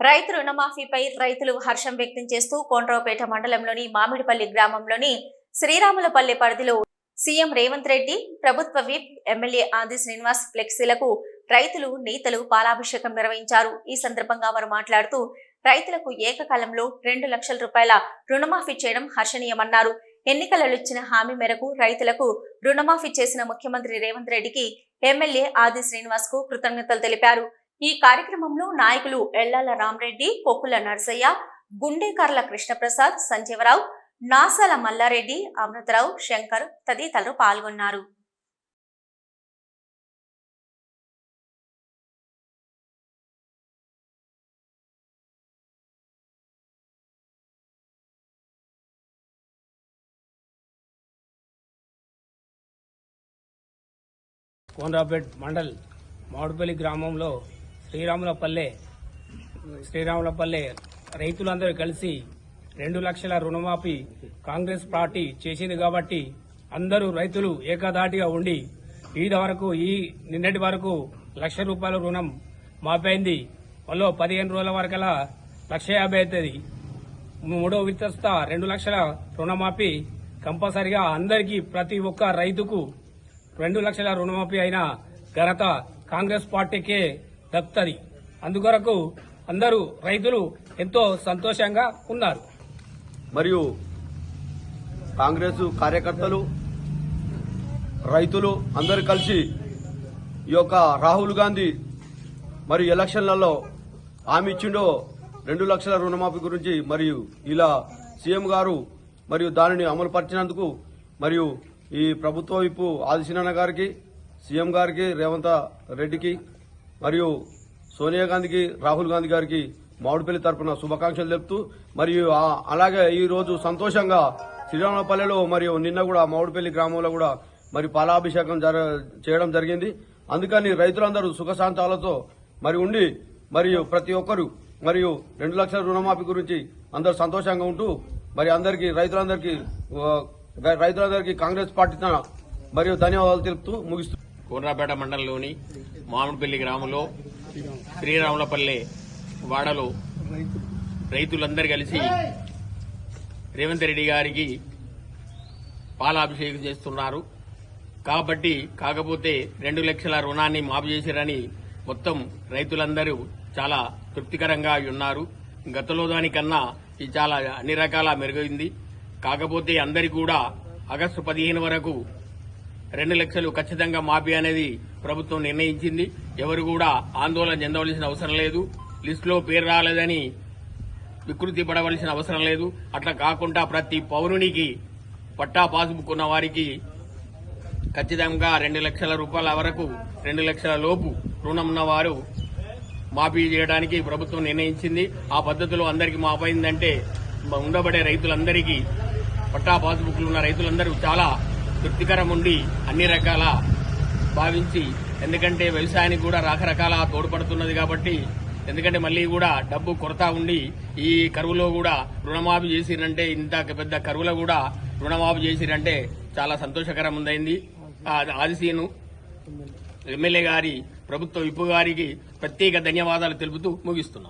రైతు రుణమాఫీపై రైతులు హర్షం వ్యక్తం చేస్తూ కోండ్రావుపేట మండలంలోని మామిడిపల్లి గ్రామంలోని శ్రీరాములపల్లి పరిధిలో సీఎం రేవంత్ రెడ్డి ప్రభుత్వ విప్ ఎమ్మెల్యే ఆది శ్రీనివాస్ ఫ్లెక్సీలకు రైతులు నేతలు పాలాభిషేకం నిర్వహించారు. ఈ సందర్భంగా వారు మాట్లాడుతూ రైతులకు ఏకకాలంలో రెండు లక్షల రూపాయల రుణమాఫీ చేయడం హర్షణీయమన్నారు. ఎన్నికలలో ఇచ్చిన హామీ మేరకు రైతులకు రుణమాఫీ చేసిన ముఖ్యమంత్రి రేవంత్ రెడ్డికి ఎమ్మెల్యే ఆది శ్రీనివాస్కు కృతజ్ఞతలు తెలిపారు. ఈ కార్యక్రమంలో నాయకులు ఎల్లాల రామరెడ్డి కొక్కుల నర్సయ్య గుండేకర్ల కృష్ణప్రసాద్ సంజీవరావు నాసల మల్లారెడ్డి అమృతరావు శంకర్ తదితరులు పాల్గొన్నారు. కోనరాపేట్ మండల్ మామిడిపల్లి గ్రామంలో శ్రీరాములపల్లె శ్రీరాములపల్లె రైతులందరూ కలిసి రెండు లక్షల రుణమాఫీ కాంగ్రెస్ పార్టీ చేసింది కాబట్టి అందరూ రైతులు ఏకదాటిగా ఉండి ఈద వరకు ఈ నిన్నటి వరకు లక్ష రూపాయల రుణం మాపైంది మళ్ళీ పదిహేను రోజుల వరకలా లక్ష యాభై అవుతుంది. మూడో విత్తస్త రెండు లక్షల రుణమాఫీ కంపల్సరిగా అందరికీ ప్రతి ఒక్క రైతుకు రెండు లక్షల రుణమాఫీ అయిన ఘనత కాంగ్రెస్ పార్టీకే దక్కుతుంది అందుకొరకు అందరూ రైతులు ఎంతో సంతోషంగా ఉన్నారు. మరియు కాంగ్రెస్ కార్యకర్తలు రైతులు అందరు కలిసి ఈ యొక్క రాహుల్ గాంధీ మరి ఎలక్షన్లలో హామీ ఇచ్చిండో రెండు లక్షల రుణమాఫీ గురించి మరియు ఇలా సీఎం గారు మరియు దానిని అమలు పరిచినందుకు మరియు ఈ ప్రభుత్వ వైపు ఆదిశనాన్న గారికి సీఎం గారికి రేవంత్ రెడ్డికి మరియు సోనియా గాంధీకి రాహుల్ గాంధీ గారికి మామిడిపల్లి తరపున శుభాకాంక్షలు తెలుపుతూ మరియు అలాగే ఈ రోజు సంతోషంగా శ్రీరామపల్లెలో మరియు నిన్న కూడా మామిడిపల్లి గ్రామంలో కూడా మరి పాలాభిషేకం జర చేయడం జరిగింది. అందుకని రైతులందరూ సుఖశాంతాలతో మరి ఉండి మరియు ప్రతి ఒక్కరు మరియు రెండు లక్షల రుణమాఫీ గురించి అందరూ సంతోషంగా ఉంటూ మరి అందరికీ రైతులందరికీ రైతులందరికీ కాంగ్రెస్ పార్టీ మరియు ధన్యవాదాలు తెలుపుతూ ముగిస్తూ కోనరాపేట మండలంలోని మామిడిపల్లి గ్రామంలో శ్రీరాములపల్లె వాడలో రైతులందరూ కలిసి రేవంత్ రెడ్డి గారికి పాలాభిషేకం చేస్తున్నారు. కాబట్టి కాకపోతే రెండు లక్షల రుణాన్ని మాఫీ చేశారని మొత్తం రైతులందరూ చాలా తృప్తికరంగా ఉన్నారు. గతంలో దానికన్నా ఇది చాలా అన్ని రకాల మెరుగైంది. కాకపోతే అందరి కూడా ఆగస్టు పదిహేను వరకు రెండు లక్షలు ఖచ్చితంగా మాఫీ అనేది ప్రభుత్వం నిర్ణయించింది. ఎవరు కూడా ఆందోళన చెందవలసిన అవసరం లేదు. లిస్టులో పేరు రాలేదని వికృతి పడవలసిన అవసరం లేదు. అట్లా కాకుండా ప్రతి పౌరునికి పట్టా పాస్బుక్ ఉన్న వారికి ఖచ్చితంగా రెండు లక్షల రూపాయల వరకు రెండు లక్షల లోపు రుణం ఉన్నవారు మాఫీ చేయడానికి ప్రభుత్వం నిర్ణయించింది. ఆ పద్ధతిలో అందరికీ మాపైందంటే ఉండబడే రైతులందరికీ పట్టా పాస్బుక్లు ఉన్న రైతులందరూ చాలా తృప్తికరం ఉండి అన్ని రకాల భావించి ఎందుకంటే వ్యవసాయానికి కూడా రకరకాల తోడ్పడుతున్నది కాబట్టి ఎందుకంటే మళ్ళీ కూడా డబ్బు కొరత ఉండి ఈ కరువులో కూడా రుణమాఫీ చేసిరంటే ఇంత పెద్ద కరువులో కూడా రుణమాఫీ చేసిరంటే చాలా సంతోషకరం ఉందైంది ఆ ఆదిశీను ఎమ్మెల్యే గారి ప్రభుత్వ విప్పు గారికి ప్రత్యేక ధన్యవాదాలు తెలుపుతూ ముగిస్తున్నాం.